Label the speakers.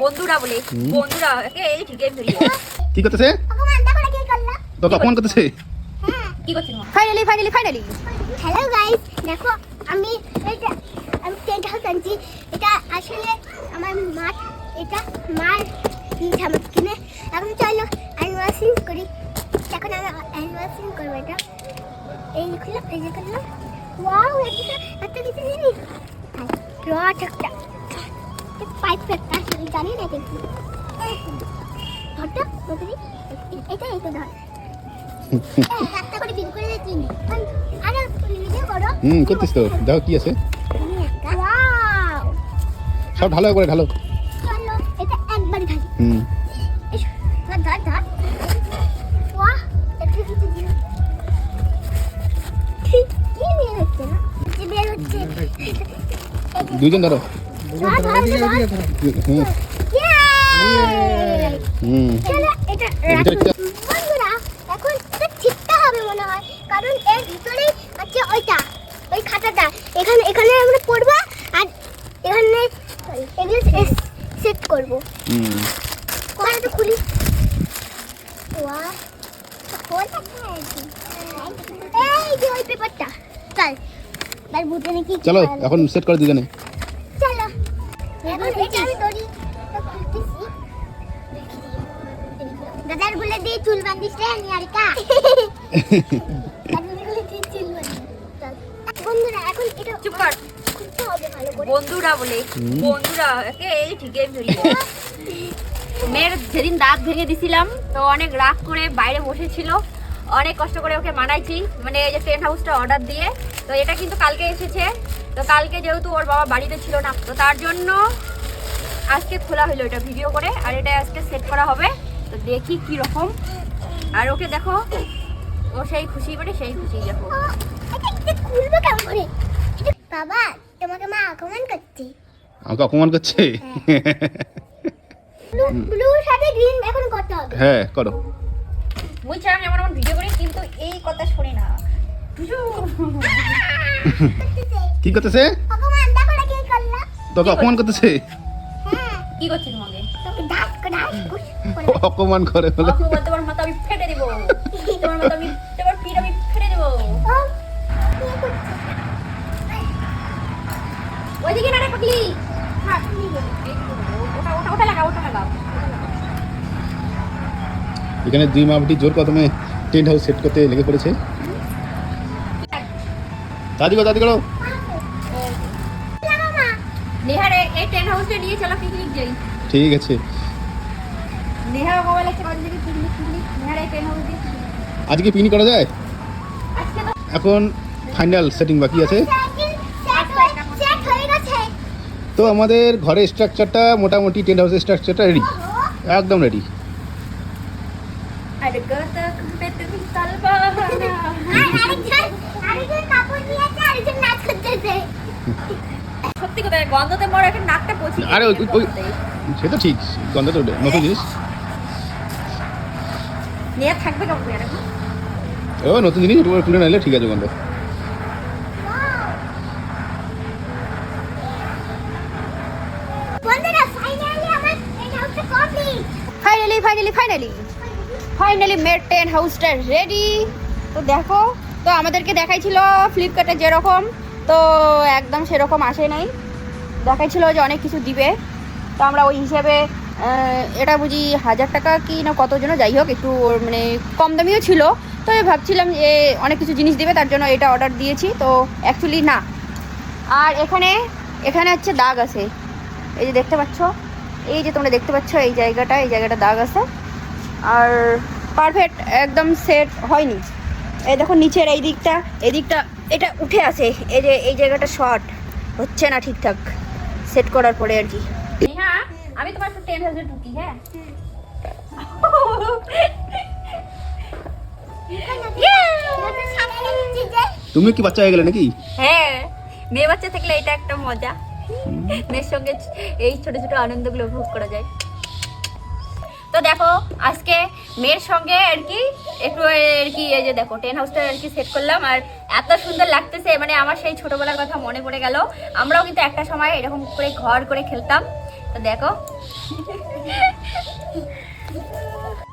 Speaker 1: বন্ধুরা বলে বন্ধুরা এই ঠিক
Speaker 2: কি করতেছে?
Speaker 3: ভগবান দেখো না কি করল।
Speaker 2: তো অপমান করতেছে।
Speaker 1: কি করছিস
Speaker 4: finally finally finally
Speaker 3: hello guys দেখো আমি এটা আমি টেন্ট হাউস আনছি। এটা আসলে আমার মা এটা মার দিয়েছে আমার কিনে। এখন চলো অ্যানিভার্সারি করি। এখন আমি অ্যানিভার্সারি করব এটা। এই খুললাম এই যে ওয়াও এটা এত কিছু জানি রড একটা পাইপ জানি না কিন্তু ধরটা এটা এটা ধর। একটা করে বিল করে দিচ্ছি আরে ভিডিও করো
Speaker 2: হুম করতিস তো। দেখো কি আছে?
Speaker 3: ওয়াও!
Speaker 2: সব ঢালো করে ঢালো।
Speaker 3: চলো এটা একবার ঢালি।
Speaker 2: হুম।
Speaker 3: এসো, ধর ধর ধর। ওয়াহ এটা কিছু কি হচ্ছে না?
Speaker 2: দুইজন ধরো।
Speaker 3: এখন হবে মনে হয় কারণ এর ভিতরেই আছে ওইটা ওই খাতাটা এখানে এখানে আমরা পড়ব আর এখানে এগুলো সেট করব তো খুলি ওয়া খোলা আছে এই যে ওই পেপারটা চল তার বুঝে নাকি
Speaker 2: চলো এখন সেট করে দুজনে
Speaker 3: বন্ধুরা
Speaker 1: বলে, বন্ধুরা এই মেয়ের যেদিন দাঁত ভেঙে দিছিলাম, তো অনেক রাগ করে বাইরে বসেছিল। অনেক কষ্ট করে ওকে মানাইছি। মানে এই যে টেন্ট হাউসটা অর্ডার দিয়ে, তো এটা কিন্তু কালকে এসেছে। তো কালকে যেহেতু ওর বাবা বাড়িতে ছিল না তো তার জন্য আজকে খোলা হলো এটা ভিডিও করে আর এটা আজকে সেট করা হবে। তো দেখি কি রকম। আর ওকে দেখো ও সেই খুশি মানে সেই খুশি দেখো।
Speaker 3: খুলবো কেমন করে বাবা তোমাকে মা আক্রমণ করছে।
Speaker 2: আমাকে অপমান করছে?
Speaker 3: ব্লুর সাথে গ্রিন এখন করতে হবে?
Speaker 2: হ্যাঁ করো।
Speaker 1: মুই চাই আমি এমন ভিডিও করি কিন্তু এই কথা শুনি না?
Speaker 2: কি করতেছে? তোকে অপমান করতেছে?
Speaker 3: হ্যাঁ।
Speaker 1: কি তোমাকে?
Speaker 2: অপমান করে বলে।
Speaker 1: তোমার মাথা আমি ফেটে দেবো। তোমার মাথা আমি তোমার পিঠ আমি ফেটে দেবো।
Speaker 3: ও কি করছে?
Speaker 1: ওইদিকে না রে পাগলি। হ্যাঁ
Speaker 2: এখানে দুই মাপটি জোর কদমে টেন্ট হাউস সেট করতে লেগে পড়েছে। দাদি গো দাদি
Speaker 3: মা
Speaker 1: নেহারে এই টেন্ট হাউসে নিয়ে চলো পিকনিক যাই।
Speaker 2: ঠিক আছে।
Speaker 1: নেহার মোবাইল আছে কদিন থেকে পিকনিক পিকনিক নেহারে টেন্ট হাউস দিয়ে picnic।
Speaker 2: আজকে পিকনিক করা যায়? এখন ফাইনাল সেটিং বাকি আছে। তো আমাদের ঘরের স্ট্রাকচারটা মোটামুটি টেন্ট হাউসের স্ট্রাকচারটা রেডি একদম রেডি
Speaker 3: আরেকজন আরেকজন কাপড় দিয়েছে আরেকজন নাচ করতেছে।
Speaker 1: সত্যি কথা গন্ধতে মরে একটা নাকটা পচি
Speaker 2: আরে ওই- ওই- ওই- সে তো ঠিক গন্ধ তো নতুন জিনিস।
Speaker 1: নেহা থাকবে কেমন
Speaker 2: ও নতুন জিনিস একটু করে নিলে ঠিক আছে গন্ধ।
Speaker 3: Finally
Speaker 4: finally finally finally tent হাউসটা ready তো দেখো তো আমাদেরকে দেখাইছিল ফ্লিপকার্টে যেরকম। তো একদম সেরকম আসে নাই। দেখাইছিল যে অনেক কিছু দিবে। তো আমরা ওই হিসাবে এটা বুঝি হাজার টাকা কি না কত জন্য যাই হোক, একটু মানে কম দামিও ছিল। তো ভাবছিলাম যে অনেক কিছু জিনিস দিবে, তার জন্য এটা অর্ডার দিয়েছি। তো অ্যাকচুয়ালি না। আর এখানে এখানে হচ্ছে দাগ আছে। এই যে দেখতে পাচ্ছ? এই যে তোমরা দেখতে পাচ্ছ এই জায়গাটা এই জায়গাটা দাগ আছে। আর পারফেক্ট একদম সেট হয়নি। এই দেখো নিচের এই দিকটা এই দিকটা এটা উঠে আছে। এই যে এই জায়গাটা শর্ট হচ্ছে না ঠিকঠাক। সেট করার পরে আর কি।
Speaker 1: নেহা আমি তোমার একটু টেন্ট হাউসে ঢুকি হ্যাঁ?
Speaker 2: তুমি কি বাচ্চা হয়ে গেলে নাকি?
Speaker 1: হ্যাঁ মেয়ে বাচ্চা থাকলে এটা একটা মজা। মেয়ের সঙ্গে এই ছোট ছোট আনন্দগুলো উপভোগ করা যায়। তো দেখো আজকে মেয়ের সঙ্গে আর কি একটু আর কি এই যে দেখো টেন হাউসটা আর কি সেট করলাম। আর এত সুন্দর লাগতেছে মানে আমার সেই ছোটবেলার কথা মনে পড়ে গেল। আমরাও কিন্তু একটা সময় এরকম করে ঘর করে খেলতাম। তো দেখো।